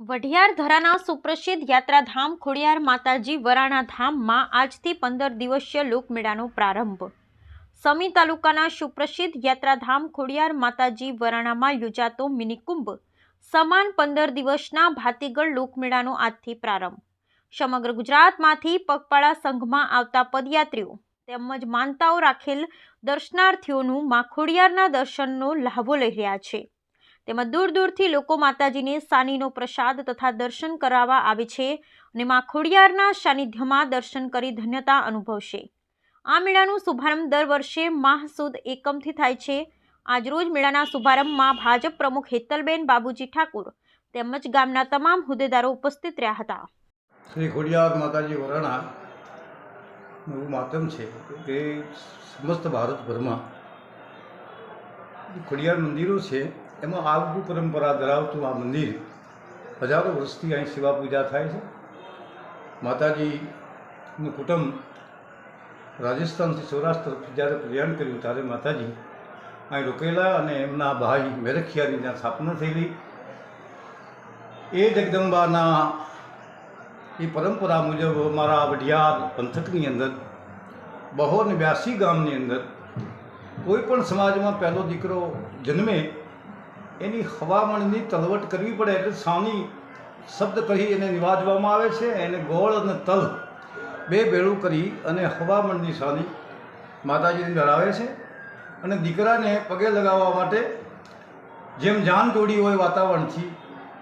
વઢિયાર ધરાના સુપ્રસિદ્ધ યાત્રાધામ ખોડિયાર માતાજી વરાણા ધામમાં આજથી પંદર દિવસીય લોકમેળાનો પ્રારંભ. સમી તાલુકાના સુપ્રસિદ્ધ યાત્રાધામ ખોડિયાર માતાજી વરાણામાં યોજાતો મિનિકુંભ સમાન પંદર દિવસના ભાતીગળ લોકમેળાનો આજથી પ્રારંભ. સમગ્ર ગુજરાતમાંથી પગપાળા સંઘમાં આવતા પદયાત્રીઓ તેમજ માનતાઓ રાખેલ દર્શનાર્થીઓનું મા ખોડિયારના દર્શનનો લહાવો લઈ રહ્યા છે. તેમજ દૂર દૂરથી લોકો માતાજીને સાનીનો પ્રસાદ તથા દર્શન કરાવવા આવે છે અને મા ખોડિયારના સાનિધ્યમાં દર્શન કરી ધન્યતા અનુભવશે. આ મેળાનું શુભારંભ દર વર્ષે માહ સુદ એકમથી થાય છે. આજરોજ મેળાના શુભારંભમાં ભાજપ પ્રમુખ હેતલબેન બાબુજી ઠાકુર તેમજ ગામના તમામ હોદ્દેદારો ઉપસ્થિત રહ્યા હતા. શ્રી ખોડિયાર માતાજી વરાણા માતમ છે કે સમસ્ત ભારતભરમાં ખોડિયાર મંદિરો છે. એમાં આગવું પરંપરા ધરાવતું આ મંદિર હજારો વર્ષથી અહીં સેવા પૂજા થાય છે. માતાજીનું કુટુંબ રાજસ્થાનથી સૌરાષ્ટ્ર તરફ જ્યારે પ્રયાણ કર્યું ત્યારે માતાજી અહીં રોકેલા અને એમના ભાઈ મેરખિયાની ત્યાં સ્થાપના થયેલી. એ જગદંબાના એ પરંપરા મુજબ અમારા વઢિયાર પંથકની અંદર, બહોર ને બ્યાસી ગામની અંદર કોઈ પણ સમાજમાં પહેલો દીકરો જન્મે એની હવામણની તલવટ કરવી પડે એટલે સાની શબ્દ કહી એને નિવાજવામાં આવે છે, એને ગોળ અને તલ બે ભેળું કરી અને હવામણની સાની માતાજીને ધરાવે છે. અને દીકરાને પગે લગાવવા માટે જેમ જાન જોડી હોય વાતાવરણથી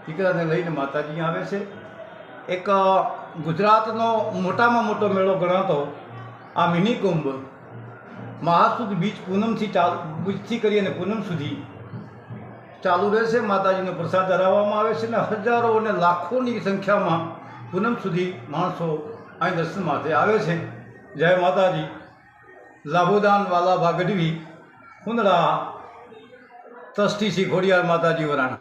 દીકરાને લઈને માતાજી આવે છે. એક ગુજરાતનો મોટામાં મોટો મેળો ગણાતો આ મિની કુંભ મહાસુદ બીજ પૂનમથી ચાલ, બીજથી કરી અને પૂનમ સુધી ચાલુ રહેશે. માતાજીનો પ્રસાદ ધરાવવામાં આવે છે અને હજારો અને લાખોની સંખ્યામાં પૂનમ સુધી માણસો અહીં દર્શન માટે આવે છે. જય માતાજી. લાભોદાન વાલા ભાગડવી કુંદડા ટ્રસ્ટી શ્રી ખોડિયાર માતાજી વરાણા.